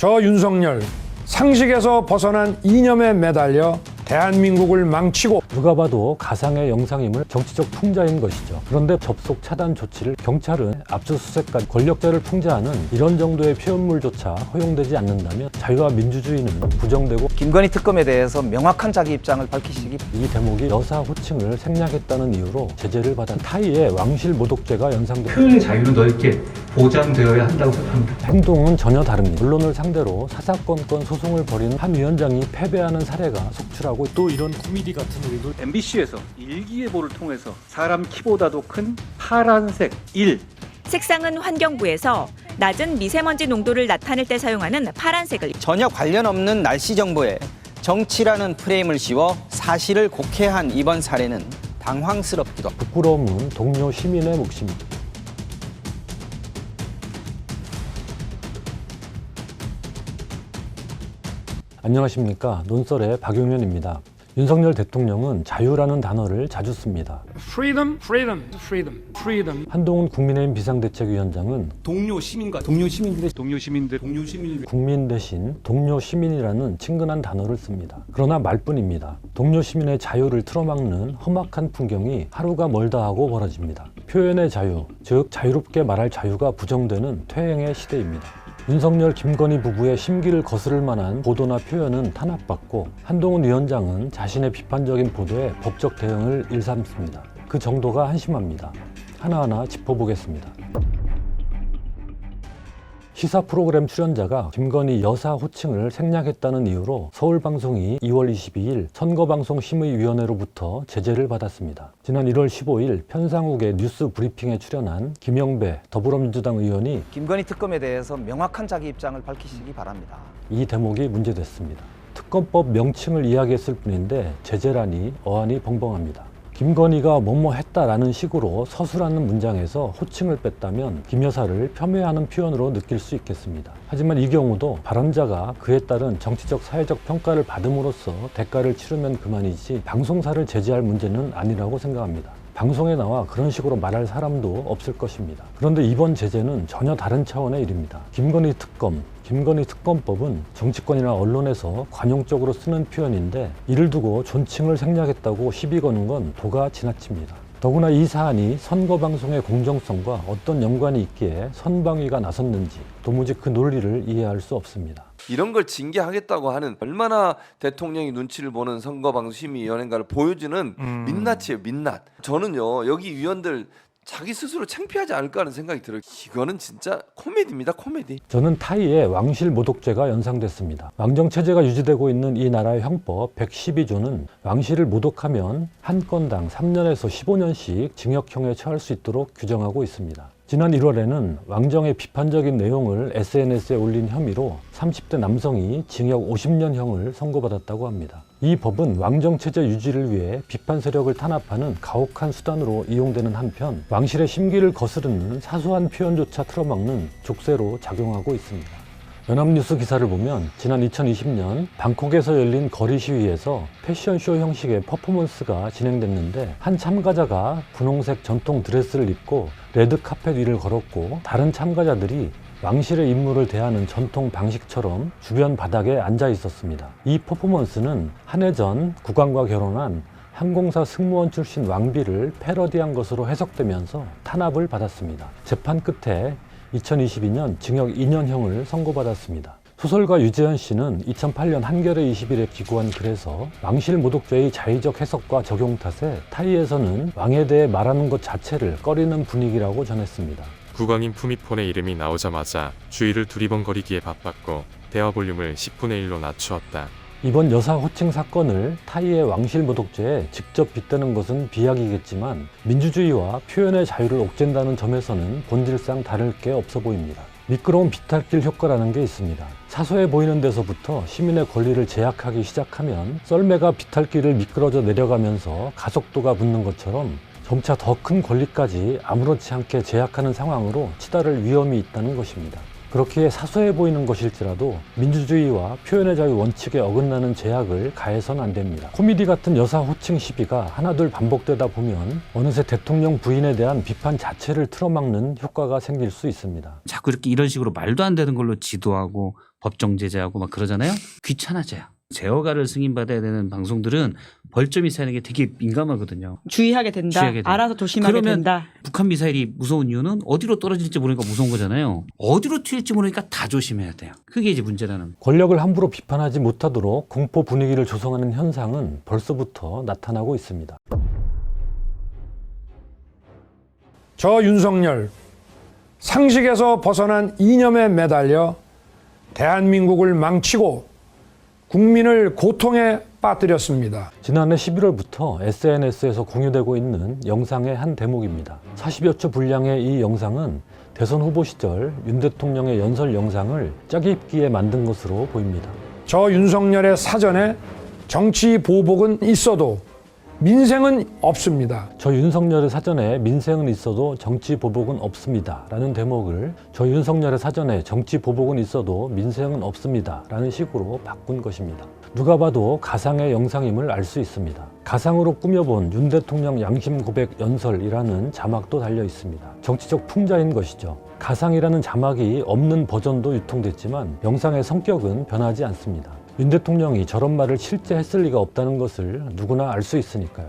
저 윤석열 상식에서 벗어난 이념에 매달려 대한민국을 망치고 누가 봐도 가상의 영상임을 정치적 풍자인 것이죠. 그런데 접속 차단 조치를 경찰은 압수수색까지 권력자를 풍자하는 이런 정도의 표현물조차 허용되지 않는다면 자유와 민주주의는 부정되고 김건희 특검에 대해서 명확한 자기 입장을 밝히시기 이 대목이 여사 호칭을 생략했다는 이유로 제재를 받은 타이의 왕실 모독죄가 연상됩니다. 표현의 자유는 넓게 보장되어야 한다고 생각합니다. 행동은 전혀 다릅니다. 언론을 상대로 사사건건 소송을 벌이는 한 위원장이 패배하는 사례가 속출하고 또 이런 코미디 같은 일도 MBC에서 일기예보를 통해서 사람 키보다도 큰 파란색 1 색상은 환경부에서 낮은 미세먼지 농도를 나타낼 때 사용하는 파란색을 전혀 관련 없는 날씨 정보에 정치라는 프레임을 씌워 사실을 곡해한 이번 사례는 당황스럽기도. 부끄러움은 동료 시민의 몫입니다. 안녕하십니까 논설의 박용현입니다. 윤석열 대통령은 자유라는 단어를 자주 씁니다. freedom, freedom, freedom, freedom. 한동훈 국민의힘 비상대책위원장은 동료 시민과 동료 시민들의 동료 시민들 동료 시민들 국민 대신 동료 시민이라는 친근한 단어를 씁니다. 그러나 말뿐입니다. 동료 시민의 자유를 틀어막는 험악한 풍경이 하루가 멀다 하고 벌어집니다. 표현의 자유, 즉 자유롭게 말할 자유가 부정되는 퇴행의 시대입니다. 윤석열 김건희 부부의 심기를 거스를 만한 보도나 표현은 탄압받고 한동훈 위원장은 자신의 비판적인 보도에 법적 대응을 일삼습니다. 그 정도가 한심합니다. 하나하나 짚어보겠습니다. 시사 프로그램 출연자가 김건희 여사 호칭을 생략했다는 이유로 서울방송이 2월 22일 선거방송심의위원회로부터 제재를 받았습니다. 지난 1월 15일 편상욱의 뉴스 브리핑에 출연한 김영배 더불어민주당 의원이 김건희 특검에 대해서 명확한 자기 입장을 밝히시기 바랍니다. 이 대목이 문제됐습니다. 특검법 명칭을 이야기했을 뿐인데 제재라니 어안이 벙벙합니다. 김건희가 뭐뭐 했다라는 식으로 서술하는 문장에서 호칭을 뺐다면 김 여사를 폄훼하는 표현으로 느낄 수 있겠습니다. 하지만 이 경우도 발언자가 그에 따른 정치적 사회적 평가를 받음으로써 대가를 치르면 그만이지 방송사를 제재할 문제는 아니라고 생각합니다. 방송에 나와 그런 식으로 말할 사람도 없을 것입니다. 그런데 이번 제재는 전혀 다른 차원의 일입니다. 김건희 특검, 김건희 특검법은 정치권이나 언론에서 관용적으로 쓰는 표현인데 이를 두고 존칭을 생략했다고 시비 거는 건 도가 지나칩니다. 더구나 이 사안이 선거 방송의 공정성과 어떤 연관이 있기에 선방위가 나섰는지 도무지 그 논리를 이해할 수 없습니다. 이런 걸 징계하겠다고 하는 얼마나 대통령이 눈치를 보는 선거방송심의위원회인가를 보여주는 민낯이에요 민낯 저는요 여기 위원들 자기 스스로 창피하지 않을까 하는 생각이 들어요 이거는 진짜 코미디입니다 코미디 저는 타이의 왕실 모독죄가 연상됐습니다. 왕정 체제가 유지되고 있는 이 나라의 형법 112조는 왕실을 모독하면 한 건당 3년에서 15년씩 징역형에 처할 수 있도록 규정하고 있습니다. 지난 1월에는 왕정의 비판적인 내용을 SNS에 올린 혐의로 30대 남성이 징역 50년형을 선고받았다고 합니다. 이 법은 왕정 체제 유지를 위해 비판 세력을 탄압하는 가혹한 수단으로 이용되는 한편 왕실의 심기를 거스르는 사소한 표현조차 틀어막는 족쇄로 작용하고 있습니다. 연합뉴스 기사를 보면 지난 2020년 방콕에서 열린 거리 시위에서 패션쇼 형식의 퍼포먼스가 진행됐는데 한 참가자가 분홍색 전통 드레스를 입고 레드 카펫 위를 걸었고 다른 참가자들이 왕실의 인물을 대하는 전통 방식처럼 주변 바닥에 앉아 있었습니다. 이 퍼포먼스는 한 해 전 국왕과 결혼한 항공사 승무원 출신 왕비를 패러디한 것으로 해석되면서 탄압을 받았습니다. 재판 끝에 2022년 징역 2년형을 선고받았습니다. 소설가 유재현 씨는 2008년 한겨레 20일에 기고한 글에서 왕실 모독죄의 자의적 해석과 적용 탓에 타이에서는 왕에 대해 말하는 것 자체를 꺼리는 분위기라고 전했습니다. 국왕인 푸미폰의 이름이 나오자마자 주위를 두리번거리기에 바빴고 대화 볼륨을 10분의 1로 낮추었다. 이번 여사 호칭 사건을 타이의 왕실 모독죄에 직접 빗대는 것은 비약이겠지만 민주주의와 표현의 자유를 옥죄다는 점에서는 본질상 다를 게 없어 보입니다. 미끄러운 비탈길 효과라는 게 있습니다. 사소해 보이는 데서부터 시민의 권리를 제약하기 시작하면 썰매가 비탈길을 미끄러져 내려가면서 가속도가 붙는 것처럼 점차 더 큰 권리까지 아무렇지 않게 제약하는 상황으로 치달을 위험이 있다는 것입니다. 그렇게 사소해 보이는 것일지라도 민주주의와 표현의 자유 원칙에 어긋나는 제약을 가해선 안 됩니다. 코미디 같은 여사 호칭 시비가 하나둘 반복되다 보면 어느새 대통령 부인에 대한 비판 자체를 틀어막는 효과가 생길 수 있습니다. 자꾸 이렇게 이런 식으로 말도 안 되는 걸로 지도하고 법정 제재하고 막 그러잖아요. 귀찮아져요. 제어가를 승인받아야 되는 방송들은 벌점 있어야 하는 게 되게 민감하거든요. 주의하게 된다. 주의하게 된다. 알아서 조심하게 그러면 된다. 북한 미사일이 무서운 이유는 어디로 떨어질지 모르니까 무서운 거잖아요. 어디로 튈지 모르니까 다 조심해야 돼요. 그게 이제 문제라는. 권력을 함부로 비판하지 못하도록 공포 분위기를 조성하는 현상은 벌써부터 나타나고 있습니다. 저 윤석열 상식에서 벗어난 이념에 매달려 대한민국을 망치고 국민을 고통에 빠뜨렸습니다. 지난해 11월부터 SNS에서 공유되고 있는 영상의 한 대목입니다. 40여 초 분량의 이 영상은 대선 후보 시절 윤 대통령의 연설 영상을 짜깁기에 만든 것으로 보입니다. 저 윤석열의 사전에 정치 보복은 있어도 민생은 없습니다. 저 윤석열의 사전에 민생은 있어도 정치 보복은 없습니다. 라는 대목을 저 윤석열의 사전에 정치 보복은 있어도 민생은 없습니다. 라는 식으로 바꾼 것입니다. 누가 봐도 가상의 영상임을 알 수 있습니다. 가상으로 꾸며본 윤 대통령 양심 고백 연설이라는 자막도 달려 있습니다. 정치적 풍자인 것이죠. 가상이라는 자막이 없는 버전도 유통됐지만 영상의 성격은 변하지 않습니다. 윤 대통령이 저런 말을 실제 했을 리가 없다는 것을 누구나 알 수 있으니까요.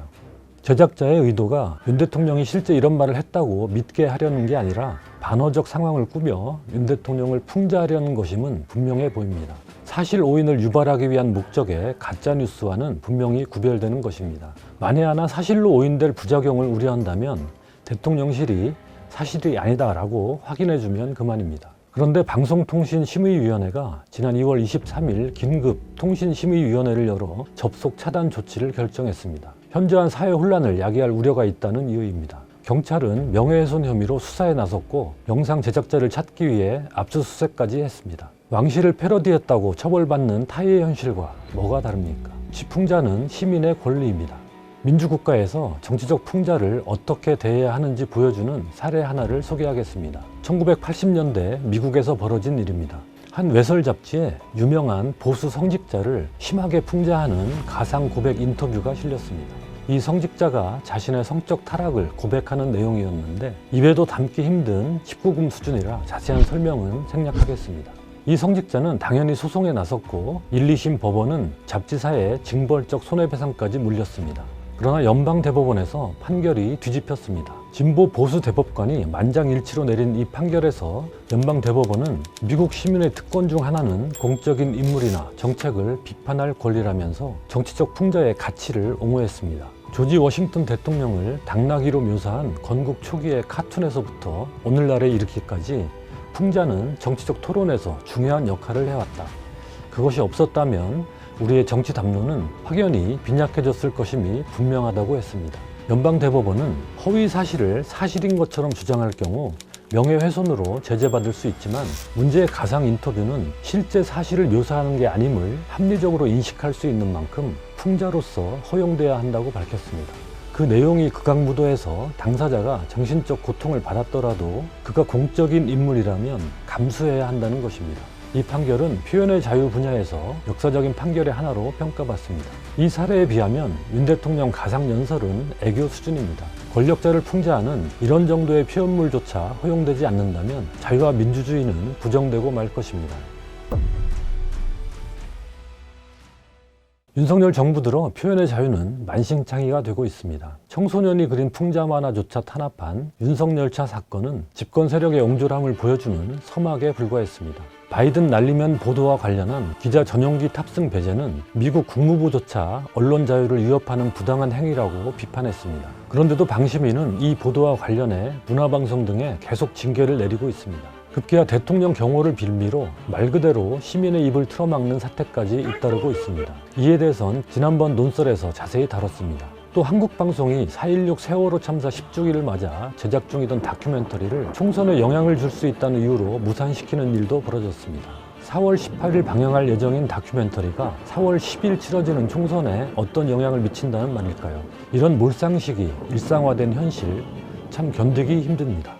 제작자의 의도가 윤 대통령이 실제 이런 말을 했다고 믿게 하려는 게 아니라 반어적 상황을 꾸며 윤 대통령을 풍자하려는 것임은 분명해 보입니다. 사실 오인을 유발하기 위한 목적의 가짜 뉴스와는 분명히 구별되는 것입니다. 만에 하나 사실로 오인될 부작용을 우려한다면 대통령실이 사실이 아니다라고 확인해주면 그만입니다. 그런데 방송통신심의위원회가 지난 2월 23일 긴급 통신심의위원회를 열어 접속 차단 조치를 결정했습니다. 현저한 사회 혼란을 야기할 우려가 있다는 이유입니다. 경찰은 명예훼손 혐의로 수사에 나섰고 영상 제작자를 찾기 위해 압수수색까지 했습니다. 왕실을 패러디했다고 처벌받는 타의의 현실과 뭐가 다릅니까? 지풍자는 시민의 권리입니다. 민주국가에서 정치적 풍자를 어떻게 대해야 하는지 보여주는 사례 하나를 소개하겠습니다. 1980년대 미국에서 벌어진 일입니다. 한 외설 잡지에 유명한 보수 성직자를 심하게 풍자하는 가상 고백 인터뷰가 실렸습니다. 이 성직자가 자신의 성적 타락을 고백하는 내용이었는데 입에도 담기 힘든 19금 수준이라 자세한 설명은 생략하겠습니다. 이 성직자는 당연히 소송에 나섰고 1, 2심 법원은 잡지사에 징벌적 손해배상까지 물렸습니다. 그러나 연방대법원에서 판결이 뒤집혔습니다. 진보 보수 대법관이 만장일치로 내린 이 판결에서 연방대법원은 미국 시민의 특권 중 하나는 공적인 인물이나 정책을 비판할 권리라면서 정치적 풍자의 가치를 옹호했습니다. 조지 워싱턴 대통령을 당나귀로 묘사한 건국 초기의 카툰에서부터 오늘날에 이르기까지 풍자는 정치적 토론에서 중요한 역할을 해왔다. 그것이 없었다면 우리의 정치 담론은 확연히 빈약해졌을 것임이 분명하다고 했습니다. 연방대법원은 허위 사실을 사실인 것처럼 주장할 경우 명예훼손으로 제재받을 수 있지만 문제의 가상 인터뷰는 실제 사실을 묘사하는 게 아님을 합리적으로 인식할 수 있는 만큼 풍자로서 허용돼야 한다고 밝혔습니다. 그 내용이 극악무도해서 당사자가 정신적 고통을 받았더라도 그가 공적인 인물이라면 감수해야 한다는 것입니다. 이 판결은 표현의 자유 분야에서 역사적인 판결의 하나로 평가받습니다. 이 사례에 비하면 윤 대통령 가상 연설은 애교 수준입니다. 권력자를 풍자하는 이런 정도의 표현물조차 허용되지 않는다면 자유와 민주주의는 부정되고 말 것입니다. 윤석열 정부 들어 표현의 자유는 만신창이가 되고 있습니다. 청소년이 그린 풍자 만화조차 탄압한 윤석열차 사건은 집권 세력의 옹졸함을 보여주는 서막에 불과했습니다. 바이든 날리면 보도와 관련한 기자 전용기 탑승 배제는 미국 국무부조차 언론 자유를 위협하는 부당한 행위라고 비판했습니다. 그런데도 방심위는 이 보도와 관련해 문화방송 등에 계속 징계를 내리고 있습니다. 급기야 대통령 경호를 빌미로 말 그대로 시민의 입을 틀어막는 사태까지 잇따르고 있습니다. 이에 대해선 지난번 논설에서 자세히 다뤘습니다. 또 한국 방송이 4.16 세월호 참사 10주기를 맞아 제작 중이던 다큐멘터리를 총선에 영향을 줄 수 있다는 이유로 무산시키는 일도 벌어졌습니다. 4월 18일 방영할 예정인 다큐멘터리가 4월 10일 치러지는 총선에 어떤 영향을 미친다는 말일까요? 이런 몰상식이 일상화된 현실 참 견디기 힘듭니다.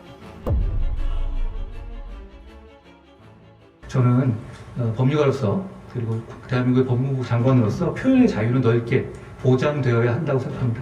저는 어, 법률가로서 그리고 대한민국의 법무부 장관으로서 표현의 자유는 넓게 보장되어야 한다고 생각합니다.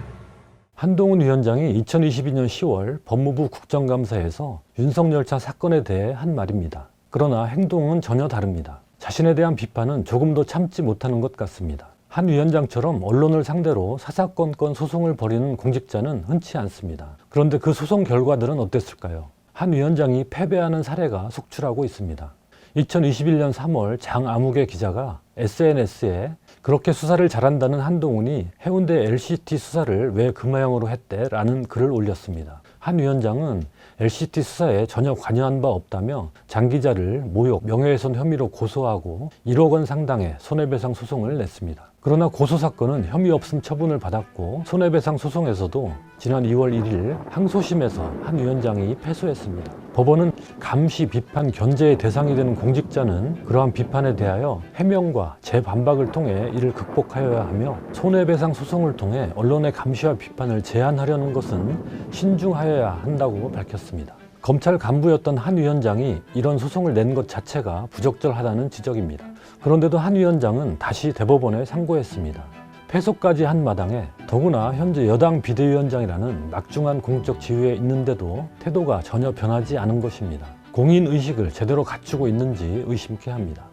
한동훈 위원장이 2022년 10월 법무부 국정감사에서 윤석열 차 사건에 대해 한 말입니다. 그러나 행동은 전혀 다릅니다. 자신에 대한 비판은 조금도 참지 못하는 것 같습니다. 한 위원장처럼 언론을 상대로 사사건건 소송을 벌이는 공직자는 흔치 않습니다. 그런데 그 소송 결과들은 어땠을까요? 한 위원장이 패배하는 사례가 속출하고 있습니다. 2021년 3월 장 아무개 기자가 SNS에 그렇게 수사를 잘한다는 한동훈이 해운대 LCT 수사를 왜 금화형으로 했대? 라는 글을 올렸습니다. 한 위원장은 LCT 수사에 전혀 관여한 바 없다며 장 기자를 모욕, 명예훼손 혐의로 고소하고 1억 원 상당의 손해배상 소송을 냈습니다. 그러나 고소 사건은 혐의 없음 처분을 받았고 손해배상 소송에서도 지난 2월 1일 항소심에서 한 위원장이 패소했습니다. 법원은 감시, 비판, 견제의 대상이 되는 공직자는 그러한 비판에 대하여 해명과 재반박을 통해 이를 극복하여야 하며 손해배상 소송을 통해 언론의 감시와 비판을 제한하려는 것은 신중하여야 한다고 밝혔습니다. 검찰 간부였던 한 위원장이 이런 소송을 낸 것 자체가 부적절하다는 지적입니다. 그런데도 한 위원장은 다시 대법원에 상고했습니다. 패소까지 한 마당에 더구나 현재 여당 비대위원장이라는 막중한 공적 지위에 있는데도 태도가 전혀 변하지 않은 것입니다. 공인 의식을 제대로 갖추고 있는지 의심케 합니다.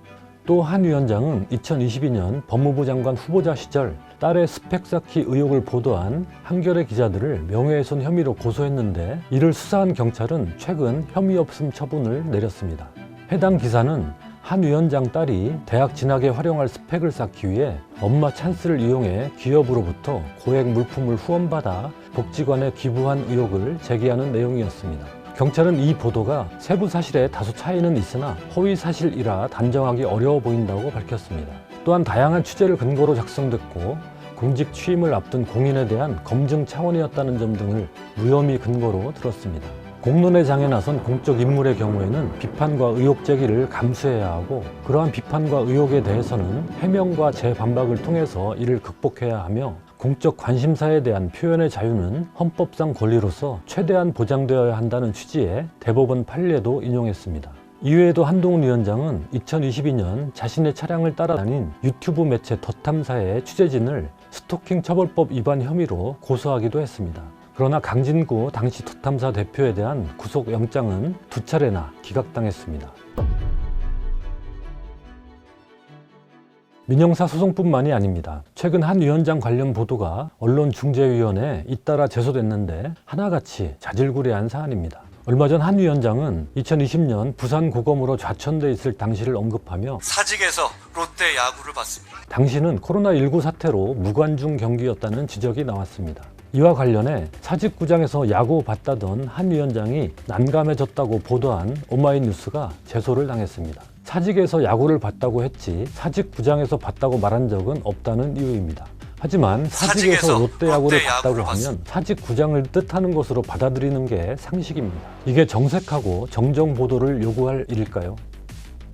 또 한 위원장은 2022년 법무부 장관 후보자 시절 딸의 스펙 쌓기 의혹을 보도한 한겨레 기자들을 명예훼손 혐의로 고소했는데 이를 수사한 경찰은 최근 혐의 없음 처분을 내렸습니다. 해당 기사는 한 위원장 딸이 대학 진학에 활용할 스펙을 쌓기 위해 엄마 찬스를 이용해 기업으로부터 고액 물품을 후원받아 복지관에 기부한 의혹을 제기하는 내용이었습니다. 경찰은 이 보도가 세부 사실에 다소 차이는 있으나 허위 사실이라 단정하기 어려워 보인다고 밝혔습니다. 또한 다양한 취재를 근거로 작성됐고 공직 취임을 앞둔 공인에 대한 검증 차원이었다는 점 등을 무혐의 근거로 들었습니다. 공론의 장에 나선 공적 인물의 경우에는 비판과 의혹 제기를 감수해야 하고 그러한 비판과 의혹에 대해서는 해명과 재반박을 통해서 이를 극복해야 하며 공적 관심사에 대한 표현의 자유는 헌법상 권리로서 최대한 보장되어야 한다는 취지의 대법원 판례도 인용했습니다. 이외에도 한동훈 위원장은 2022년 자신의 차량을 따라다닌 유튜브 매체 덧탐사의 취재진을 스토킹 처벌법 위반 혐의로 고소하기도 했습니다. 그러나 강진구 당시 덧탐사 대표에 대한 구속영장은 두 차례나 기각당했습니다. 민영사 소송뿐만이 아닙니다. 최근 한 위원장 관련 보도가 언론중재위원회에 잇따라 제소됐는데 하나같이 자질구레한 사안입니다. 얼마 전 한 위원장은 2020년 부산 고검으로 좌천돼 있을 당시를 언급하며 사직에서 롯데 야구를 봤습니다. 당시는 코로나19 사태로 무관중 경기였다는 지적이 나왔습니다. 이와 관련해 사직구장에서 야구 봤다던 한 위원장이 난감해졌다고 보도한 오마이뉴스가 제소를 당했습니다. 사직에서 야구를 봤다고 했지 사직구장에서 봤다고 말한 적은 없다는 이유입니다. 하지만 사직에서 사직에서 롯데 야구를 롯데 봤다고 하면 사직 구장을 뜻하는 것으로 받아들이는 게 상식입니다. 이게 정색하고 정정 보도를 요구할 일일까요?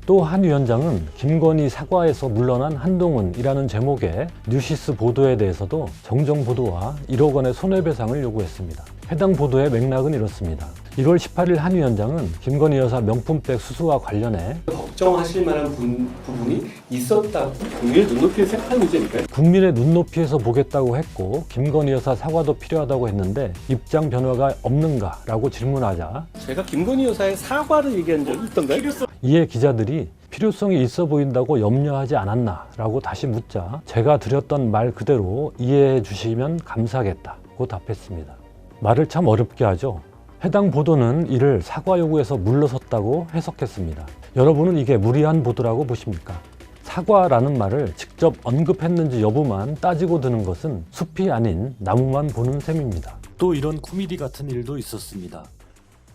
또 한 위원장은 김건희 사과에서 물러난 한동훈이라는 제목의 뉴시스 보도에 대해서도 정정 보도와 1억 원의 손해배상을 요구했습니다. 해당 보도의 맥락은 이렇습니다. 1월 18일 한 위원장은 김건희 여사 명품백 수수와 관련해 걱정하실 만한 분- 부분이 있었다고 국민의 눈높이에 생각하는 문제니까요. 국민의 눈높이에서 보겠다고 했고 김건희 여사 사과도 필요하다고 했는데 입장 변화가 없는가라고 질문하자 제가 김건희 여사의 사과를 얘기한 적이 있던가요? 이에 기자들이 필요성이 있어 보인다고 염려하지 않았나라고 다시 묻자 제가 드렸던 말 그대로 이해해 주시면 감사하겠다고 답했습니다. 말을 참 어렵게 하죠. 해당 보도는 이를 사과 요구에서 물러섰다고 해석했습니다. 여러분은 이게 무리한 보도라고 보십니까? 사과라는 말을 직접 언급했는지 여부만 따지고 드는 것은 숲이 아닌 나무만 보는 셈입니다. 또 이런 코미디 같은 일도 있었습니다.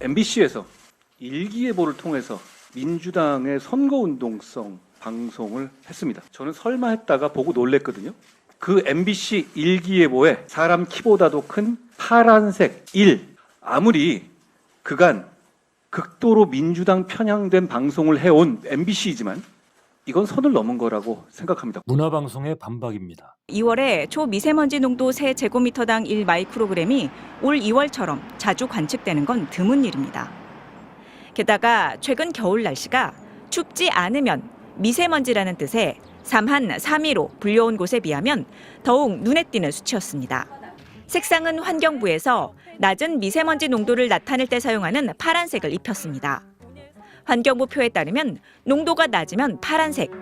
MBC에서 일기예보를 통해서 민주당의 선거운동성 방송을 했습니다. 저는 설마 했다가 보고 놀랬거든요. 그 MBC 일기예보에 사람 키보다도 큰 파란색 1. 아무리 그간 극도로 민주당 편향된 방송을 해온 MBC이지만 이건 선을 넘은 거라고 생각합니다. 문화방송의 반박입니다. 2월에 초미세먼지 농도 세 제곱미터당 1 마이크로그램이 올 2월처럼 자주 관측되는 건 드문 일입니다. 게다가 최근 겨울 날씨가 춥지 않으면 미세먼지라는 뜻의 삼한 3위로 불려온 곳에 비하면 더욱 눈에 띄는 수치였습니다. 색상은 환경부에서 낮은 미세먼지 농도를 나타낼 때 사용하는 파란색을 입혔습니다. 환경부 표에 따르면 농도가 낮으면 파란색,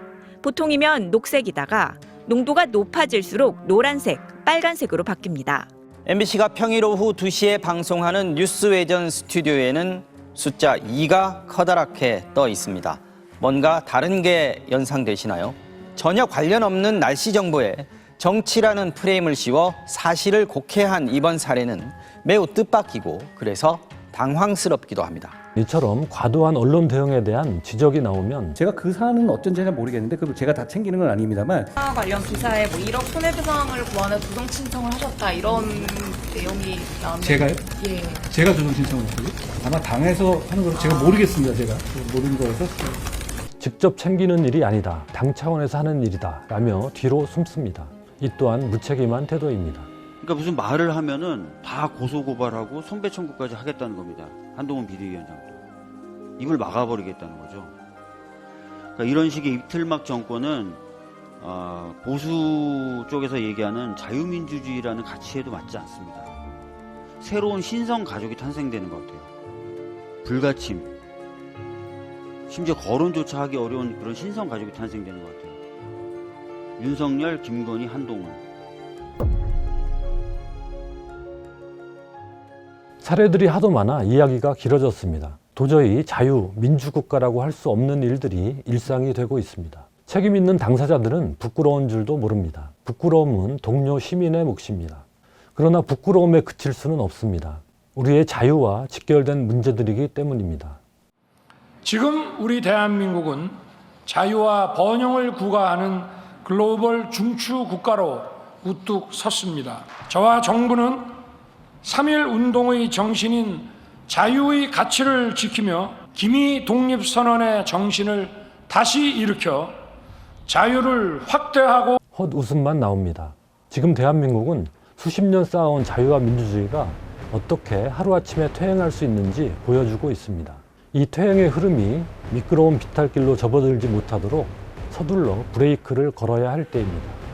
보통이면 녹색이다가 농도가 높아질수록 노란색, 빨간색으로 바뀝니다. MBC가 평일 오후 2시에 방송하는 뉴스 외전 스튜디오에는 숫자 2가 커다랗게 떠 있습니다. 뭔가 다른 게 연상되시나요? 전혀 관련 없는 날씨 정보에 정치라는 프레임을 씌워 사실을 곡해한 이번 사례는 매우 뜻밖이고 그래서 당황스럽기도 합니다. 이처럼 과도한 언론 대응에 대한 지적이 나오면 제가 그 사안은 어쩐지 잘 모르겠는데 그 제가 다 챙기는 건 아닙니다만 관련 기사에 뭐 1억 손해배상을 구하는 부정 신청을 하셨다 이런 내용이 나왔는데 제가요? 예. 제가 조정 신청을 했어요. 아마 당에서 하는 걸 제가 모르겠습니다. 제가 모르는 거라서. 직접 챙기는 일이 아니다. 당 차원에서 하는 일이다. 라며 뒤로 숨습니다. 이 또한 무책임한 태도입니다. 그러니까 무슨 말을 하면은 다 고소고발하고 손배 청구까지 하겠다는 겁니다. 한동훈 비대위원장도. 입을 막아버리겠다는 거죠. 그러니까 이런 식의 이틀막 정권은 아, 보수 쪽에서 얘기하는 자유민주주의라는 가치에도 맞지 않습니다. 새로운 신성 가족이 탄생되는 것 같아요. 불가침, 심지어 거론조차 하기 어려운 그런 신성 가족이 탄생되는 것 같아요. 윤석열, 김건희, 한동훈. 사례들이 하도 많아 이야기가 길어졌습니다. 도저히 자유, 민주국가라고 할 수 없는 일들이 일상이 되고 있습니다. 책임 있는 당사자들은 부끄러운 줄도 모릅니다. 부끄러움은 동료 시민의 몫입니다. 그러나 부끄러움에 그칠 수는 없습니다. 우리의 자유와 직결된 문제들이기 때문입니다. 지금 우리 대한민국은 자유와 번영을 구가하는 글로벌 중추 국가로 우뚝 섰습니다. 저와 정부는 3.1 운동의 정신인 자유의 가치를 지키며 기미 독립선언의 정신을 다시 일으켜 자유를 확대하고 헛웃음만 나옵니다. 지금 대한민국은 수십 년 쌓아온 자유와 민주주의가 어떻게 하루아침에 퇴행할 수 있는지 보여주고 있습니다. 이 퇴행의 흐름이 미끄러운 비탈길로 접어들지 못하도록 서둘러 브레이크를 걸어야 할 때입니다.